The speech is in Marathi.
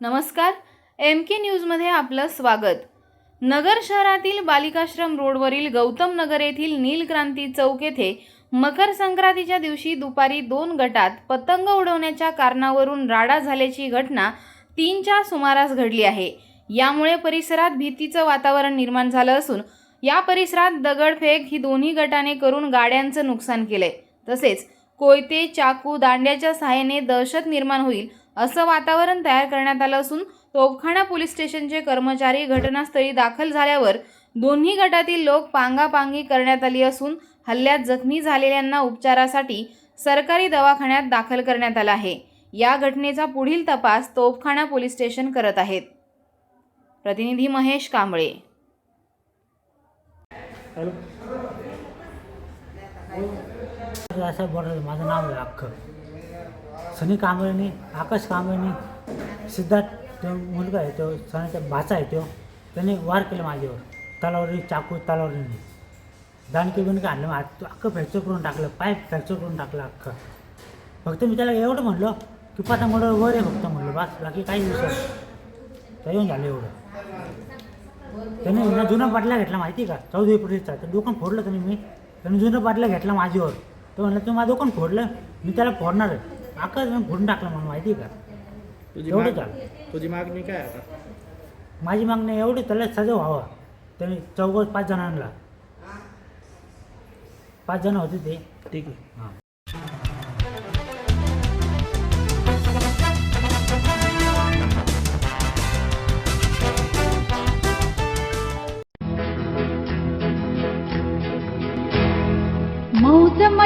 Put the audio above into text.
नमस्कार. एम के न्यूजमध्ये आपलं स्वागत. नगर शहरातील बालिकाश्रम रोडवरील गौतम नगर येथील नीलक्रांती चौक येथे मकर संक्रांतीच्या दिवशी दुपारी दोन गटात पतंग उडवण्याच्या कारणावरून राडा झाल्याची घटना तीनच्या सुमारास घडली आहे. यामुळे परिसरात भीतीचं वातावरण निर्माण झालं असून या परिसरात दगडफेक ही दोन्ही गटाने करून गाड्यांचं नुकसान केलंय. तसेच कोयते चाकू दांड्याच्या सहाय्याने दहशत निर्माण होईल असं वातावरण तयार करण्यात आलं असून तोफखाना पोलीस स्टेशनचे कर्मचारी घटनास्थळी दाखल झाल्यावर दोन्ही गटातील लोक पांगापांगी करण्यात आली असून हल्ल्यात जखमी झालेल्यांना उपचारासाठी सरकारी दवाखान्यात दाखल करण्यात आला आहे. या घटनेचा पुढील तपास तोफखाना पोलीस स्टेशन करत आहेत. प्रतिनिधी महेश कांबळे. असं माझं नाव सनी कांबळेनी आकाश कांबळेनी सिद्धार्थ तो मुलगा आहे तो सनीचा भाचा आहे तो त्याने वार केला माझ्यावर तलावरी चाकू तलावरीने दानके बिणकी आणलं मग अख्खं फ्रॅक्चर करून टाकलं पाय फ्रॅक्चर करून टाकलं अख्खं. फक्त मी त्याला एवढं म्हणलं की पाता मोडं वर आहे फक्त म्हणलं बास. बाकी काही दिवस तर येऊन झालं एवढं. त्याने जुना बाटला घेतला माहिती आहे का? चौदा एप्रिलचा तर दुकान फोडलं त्याने मी. त्याने जुना बाटला घेतला माझ्यावर. तो म्हणलं तू माझं दुकान फोडलं? मी त्याला फोडणार आहे. आकाश फोडून टाकलं म्हणून माहिती आहे का? तुझी एवढं झालं तुझी मागणी काय आता? माझी मागणी एवढी त्याला सजा व्हावा. त्याने चौघ पाच जणांना. पाच जण होते ते. ठीक आहे. हां.